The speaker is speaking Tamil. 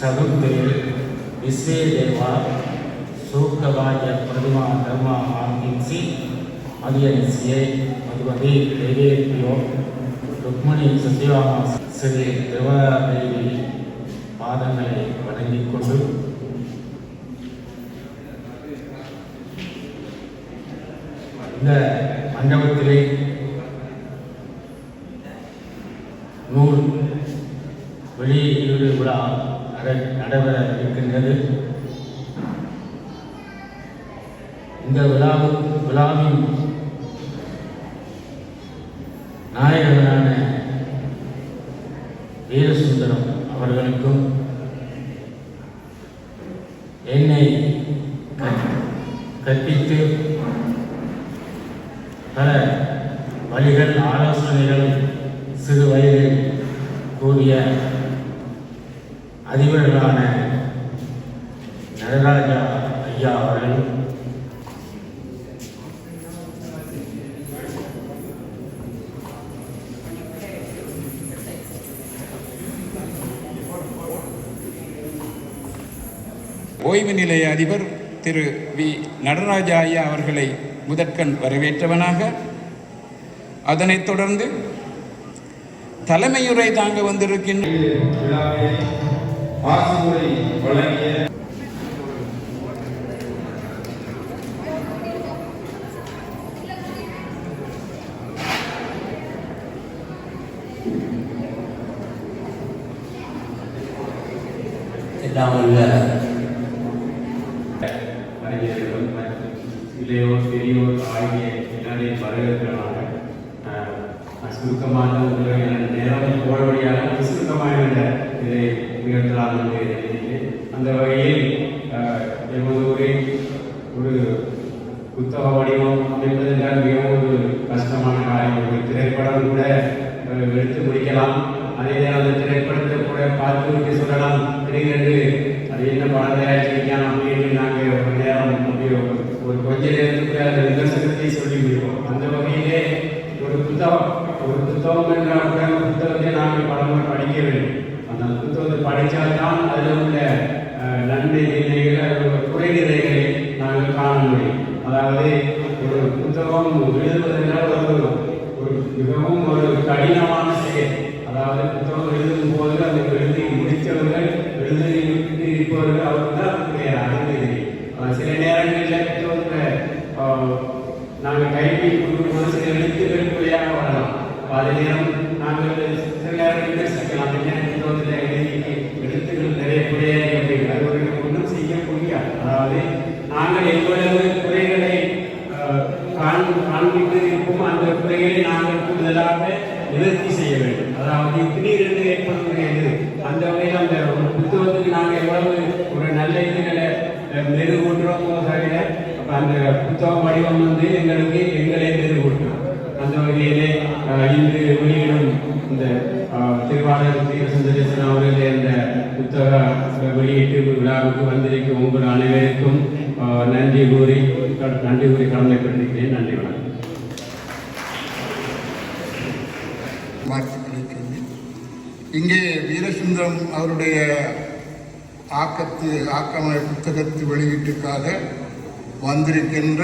சகுப்பேர் விஸ்வேதேவா சூக்கவாய பிரதிமா தர்மா மாங்கிசி மதியனிசியை மதுமதி தேவேபியோ ருக்மணி சத்யவாமா ஸ்ரீ தேவதேவி பாதங்களை வணங்கிக் கொண்டு இந்த மண்டபத்திலே நூல் வெளியீடு விழா நடைபெற இருக்கின்றது. இந்த விழாவு விழாவின் நாயகனான வீரசுந்தரம் அவர்களுக்கும் என்னை கற்பித்து பல வழிகள் ஆலோசனைகள் சிறு வயதில் கூறிய அதிபர்களான நடராஜா ஐயா அவர்கள் ஓய்வு நிலைய அதிபர் திரு வி நடராஜா ஐயா அவர்களை முதற்கண் வரவேற்றவனாக அதனைத் தொடர்ந்து தலைமையுரை தாங்க வந்திருக்கின்ற ஆசிமுறை வழங்கிய எல்லாம் உள்ள அறிஞர்கள் மற்றும் இளையோர் பெரியோர் ஆகிய எல்லாரையும் சுருக்கமான உங்களுடைய நேரம் போடபடியாக சுருக்கமாக நிகழ்த்தலாம் என்று அந்த வகையில் எமது ஊரில் ஒரு புத்தக வடிவம் அமைப்பது மிகவும் ஒரு கஷ்டமான காரியம். ஒரு திரைப்படம் கூட எடுத்து முடிக்கலாம். அதே அந்த திரைப்படத்தை கூட பார்த்து விட்டு சொல்லலாம். திடீரென்று அது என்ன படம் தயாரிச்சிருக்கான் அப்படின்னு நாங்கள் ஒரு நேரம் அப்படி ஒரு- கொஞ்ச நேரத்துக்கு அந்த விமர்சனத்தை சொல்லி விடுவோம் அந்த வகையிலே ஒரு புத்தகம் ஒரு புத்தகம் என்றால் கூட புத்தகத்தை நாங்கள் படமாக படிக்க வேண்டும். அந்த புத்தகம் படித்தால்தான் அதில் உள்ள நன்மை நிலைகளை அதோட குறை நிலைகளை நாங்கள் காண முடியும். அதாவது ஒரு புத்தகம் எழுதுவதென்றால் ஒரு ஒரு மிகவும் ஒரு கடினமான செயல். அதாவது புத்தகம் எழுதும் போது அதை எழுதி முடித்தவர்கள் எழுதி இருப்பவர்கள் அவர்கள் தான் அதனுடைய அறிவு சில நேரங்களில் புத்தகத்தில் நாங்கள் கைப்பி கொடுக்கும்போது சில எழுத்துக்கள் பிழையாக வரலாம். அப்ப நேரம் நாங்கள் சில நேரம் விமர்சிக்கலாம் என்ன புத்தகத்தில் எழுதி எழுத்துக்கள் நிறைய பிழையாக அப்படின்னு அது ஒரு நாங்கள் எவ்வளவு குறைகளை காண்பித்து இருக்கும் அந்த குறைகளை நாங்கள் கூடுதலாக நிவர்த்தி செய்ய வேண்டும் அதாவது திடீரென்று அந்த வகையில் அந்த ஒரு புத்தகத்துக்கு நாங்கள் எவ்வளவு ஒரு நல்ல இதுகளை மெருகூட்டுறோமோ தவிர அந்த புத்தக வடிவம் வந்து எங்களுக்கு எங்களே மெருகூட்டுறோம் அந்த வகையிலே இன்று வெளியிடும் இந்த திருவாளர் தீர அவர்களே இந்த புத்தக வெளியீட்டு விழாவுக்கு வந்திருக்கும் உங்கள் அனைவருக்கும் நன்றி கூறி நன்றி கூறி கலந்து நன்றி வணக்கம். இங்கே வீரசுந்தரம் அவருடைய ஆக்கத்து ஆக்கம புத்தகத்து வெளியீட்டுக்காக வந்திருக்கின்ற